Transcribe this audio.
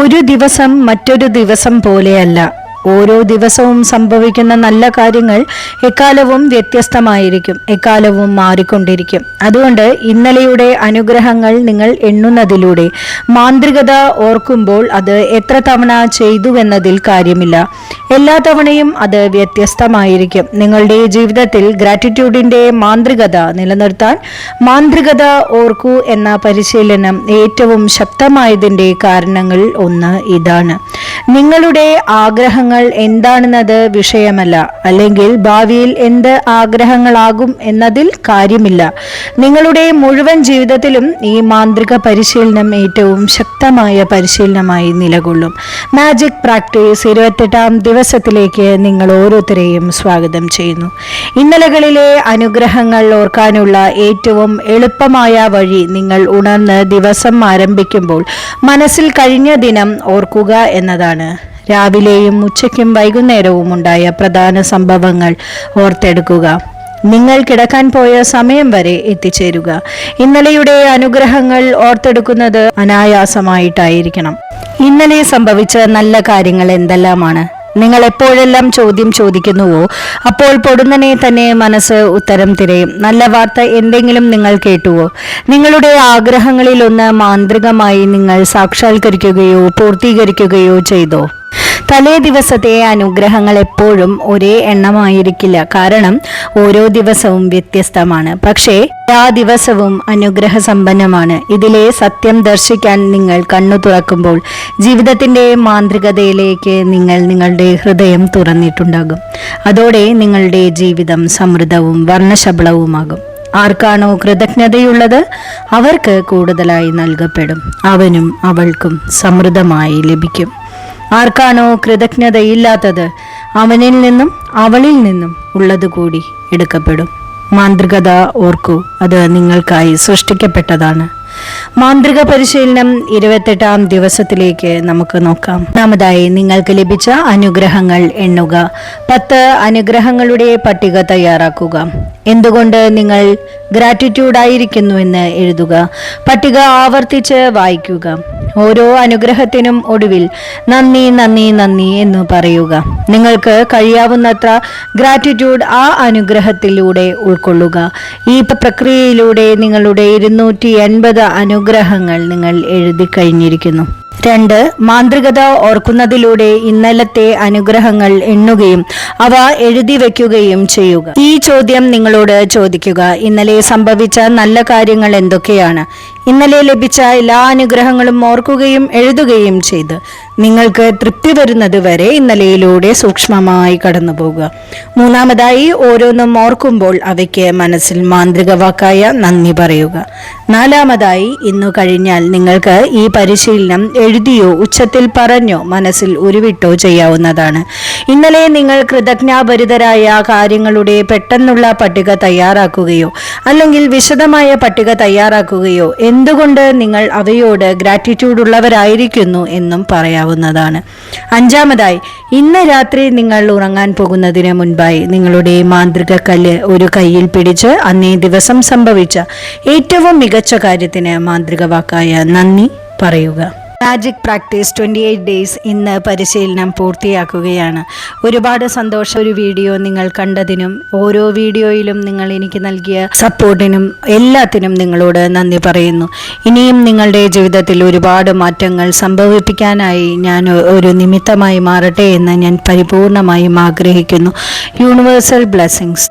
ഒരു ദിവസം മറ്റൊരു ദിവസം പോലെയല്ല. ഓരോ ദിവസവും സംഭവിക്കുന്ന നല്ല കാര്യങ്ങൾ എക്കാലവും വ്യത്യസ്തമായിരിക്കും എക്കാലവും മാറിക്കൊണ്ടിരിക്കും. അതുകൊണ്ട് ഇന്നലെയുടെ അനുഗ്രഹങ്ങൾ നിങ്ങൾ എണ്ണുന്നതിലൂടെ മാന്ത്രികത ഓർക്കുമ്പോൾ അത് എത്ര തവണ ചെയ്തുവെന്നതിൽ കാര്യമില്ല. എല്ലാ തവണയും അത് വ്യത്യസ്തമായിരിക്കും. നിങ്ങളുടെ ജീവിതത്തിൽ ഗ്രാറ്റിറ്റ്യൂഡിന്റെ മാന്ത്രികത നിലനിർത്താൻ മാന്ത്രികത ഓർക്കൂ എന്ന പരിശീലനം ഏറ്റവും ശക്തമായതിന്റെ കാരണങ്ങൾ ഒന്ന് ഇതാണ്. നിങ്ങളുടെ ആഗ്രഹങ്ങൾ എന്താണെന്നത് വിഷയമല്ല. അല്ലെങ്കിൽ ഭാവിയിൽ എന്ത് ആഗ്രഹങ്ങളാകും എന്നതിൽ കാര്യമില്ല. നിങ്ങളുടെ മുഴുവൻ ജീവിതത്തിലും ഈ മാന്ത്രിക പരിശീലനം ഏറ്റവും ശക്തമായ പരിശീലനമായി നിലകൊള്ളും. മാജിക് പ്രാക്ടീസ് ഇരുപത്തെട്ടാം ദിവസത്തിലേക്ക് നിങ്ങൾ ഓരോരുത്തരെയും സ്വാഗതം ചെയ്യുന്നു. ഇന്നലകളിലെ അനുഗ്രഹങ്ങൾ ഓർക്കാനുള്ള ഏറ്റവും എളുപ്പമായ വഴി നിങ്ങൾ ഉണർന്ന് ദിവസം ആരംഭിക്കുമ്പോൾ മനസ്സിൽ കഴിഞ്ഞ ദിനം ഓർക്കുക എന്നതാണ്. രാവിലെയും ഉച്ചയ്ക്കും വൈകുന്നേരവും ഉണ്ടായ പ്രധാന സംഭവങ്ങൾ ഓർത്തെടുക്കുക. നിങ്ങൾ കിടക്കാൻ പോയ സമയം വരെ എത്തിച്ചേരുക. ഇന്നലെയുടെ അനുഗ്രഹങ്ങൾ ഓർത്തെടുക്കുന്നത് അനായാസമായിട്ടായിരിക്കണം. ഇന്നലെ സംഭവിച്ച നല്ല കാര്യങ്ങൾ എന്തെല്ലാമാണ്? നിങ്ങൾ എപ്പോഴെല്ലാം ചോദ്യം ചോദിക്കുന്നുവോ? അപ്പോൾ പൊടുന്നനെ തന്നെ മനസ്സ് ഉത്തരം തിരയും. നല്ല വാർത്ത എന്തെങ്കിലും നിങ്ങൾ കേട്ടുവോ? നിങ്ങളുടെ ആഗ്രഹങ്ങളിൽ ഒന്ന് മാന്ത്രികമായി നിങ്ങൾ സാക്ഷാത്കരിക്കുകയോ പൂർത്തീകരിക്കുകയോ ചെയ്തോ? തലേ ദിവസത്തെ അനുഗ്രഹങ്ങൾ എപ്പോഴും ഒരേ എണ്ണമായിരിക്കില്ല. കാരണം ഓരോ ദിവസവും വ്യത്യസ്തമാണ്. പക്ഷേ ആ ദിവസവും അനുഗ്രഹ സമ്പന്നമാണ് ഇതിലെ സത്യം ദർശിക്കാൻ നിങ്ങൾ കണ്ണു തുറക്കുമ്പോൾ ജീവിതത്തിന്റെ മാന്ത്രികതയിലേക്ക് നിങ്ങൾ നിങ്ങളുടെ ഹൃദയം തുറന്നിട്ടുണ്ടാകും. അതോടെ നിങ്ങളുടെ ജീവിതം സമൃദ്ധവും വർണശബളവുമാകും. ആർക്കാണോ കൃതജ്ഞതയുള്ളത് അവർക്ക് കൂടുതലായി നൽകപ്പെടും. അവനും അവൾക്കും സമൃദ്ധമായി ലഭിക്കും. ആർക്കാണോ കൃതജ്ഞതയില്ലാത്തത് അവനിൽ നിന്നും അവളിൽ നിന്നും ഉള്ളത് കൂടി എടുക്കപ്പെടും. മാന്ത്രികത ഓർക്കൂ അത് നിങ്ങൾക്കായി സൃഷ്ടിക്കപ്പെട്ടതാണ്. മാന്ത്രിക പരിശീലനം ഇരുപത്തെട്ടാം ദിവസത്തിലേക്ക് നമുക്ക് നോക്കാം. ഒന്നാമതായി നിങ്ങൾക്ക് ലഭിച്ച അനുഗ്രഹങ്ങൾ എണ്ണുക. പത്ത് അനുഗ്രഹങ്ങളുടെ പട്ടിക തയ്യാറാക്കുക. എന്തുകൊണ്ട് നിങ്ങൾ ഗ്രാറ്റിറ്റ്യൂഡായിരിക്കുന്നുവെന്ന് എഴുതുക. പട്ടിക ആവർത്തിച്ച് വായിക്കുക. ഓരോ അനുഗ്രഹത്തിനും ഒടുവിൽ നന്ദി നന്ദി നന്ദി എന്ന് പറയുക. നിങ്ങൾക്ക് കഴിയാവുന്നത്ര ഗ്രാറ്റിറ്റ്യൂഡ് ആ അനുഗ്രഹത്തിലൂടെ ഉൾക്കൊള്ളുക. ഈ പ്രക്രിയയിലൂടെ നിങ്ങളുടെ ഇരുന്നൂറ്റി എൺപത് അനുഗ്രഹങ്ങൾ നിങ്ങൾ എഴുതി കഴിഞ്ഞിരിക്കുന്നു. രണ്ട് മാന്ത്രികത ഓർക്കുന്നതിലൂടെ ഇന്നലത്തെ അനുഗ്രഹങ്ങൾ എണ്ണുകയും അവ എഴുതി വയ്ക്കുകയും ചെയ്യുക. ഈ ചോദ്യം നിങ്ങളോട് ചോദിക്കുക. ഇന്നലെ സംഭവിച്ച നല്ല കാര്യങ്ങൾ എന്തൊക്കെയാണ്? ഇന്നലെ ലഭിച്ച എല്ലാ അനുഗ്രഹങ്ങളും ഓർക്കുകയും എഴുതുകയും ചെയ്ത്. നിങ്ങൾക്ക് തൃപ്തി വരുന്നത് വരെ ഇന്നലെയിലൂടെ സൂക്ഷ്മമായി കടന്നു പോകുക മൂന്നാമതായി ഓരോന്നും ഓർക്കുമ്പോൾ അവയ്ക്ക് മനസ്സിൽ മാന്ത്രിക വാക്കായ നന്ദി പറയുക. നാലാമതായി ഇന്നു കഴിഞ്ഞാൽ നിങ്ങൾക്ക് ഈ പരിശീലനം എഴുതിയോ ഉച്ചത്തിൽ പറഞ്ഞോ മനസ്സിൽ ഉരുവിട്ടോ ചെയ്യാവുന്നതാണ്. ഇന്നലെ നിങ്ങൾ കൃതജ്ഞാപരിതരായ കാര്യങ്ങളുടെ പെട്ടെന്നുള്ള പട്ടിക തയ്യാറാക്കുകയോ അല്ലെങ്കിൽ വിശദമായ പട്ടിക തയ്യാറാക്കുകയോ എന്തുകൊണ്ട് നിങ്ങൾ അവയോട് ഗ്രാറ്റിറ്റ്യൂഡ് ഉള്ളവരായിരിക്കുന്നു എന്നും പറയാവുന്നതാണ്. അഞ്ചാമതായി ഇന്ന് രാത്രി നിങ്ങൾ ഉറങ്ങാൻ പോകുന്നതിന് മുൻപായി നിങ്ങളുടെ മാന്ത്രിക കല്ല് ഒരു കയ്യിൽ പിടിച്ച് അന്നേ ദിവസം സംഭവിച്ച ഏറ്റവും മികച്ച കാര്യത്തിന് മാന്ത്രിക വാക്കായ നന്ദി പറയുക. Magic practice twenty eight days ഇന്ന് പരിശീലനം പൂർത്തിയാക്കുകയാണ്. ഒരുപാട് സന്തോഷം ഒരു വീഡിയോ നിങ്ങൾ കണ്ടതിനും ഓരോ വീഡിയോയിലും നിങ്ങൾ എനിക്ക് നൽകിയ സപ്പോർട്ടിനും എല്ലാത്തിനും നിങ്ങളോട് നന്ദി പറയുന്നു. ഇനിയും നിങ്ങളുടെ ജീവിതത്തിൽ ഒരുപാട് മാറ്റങ്ങൾ സംഭവിപ്പിക്കാനായി ഞാൻ ഒരു നിമിത്തമായി മാറട്ടെ എന്ന് ഞാൻ പരിപൂർണമായും ആഗ്രഹിക്കുന്നു. Universal blessings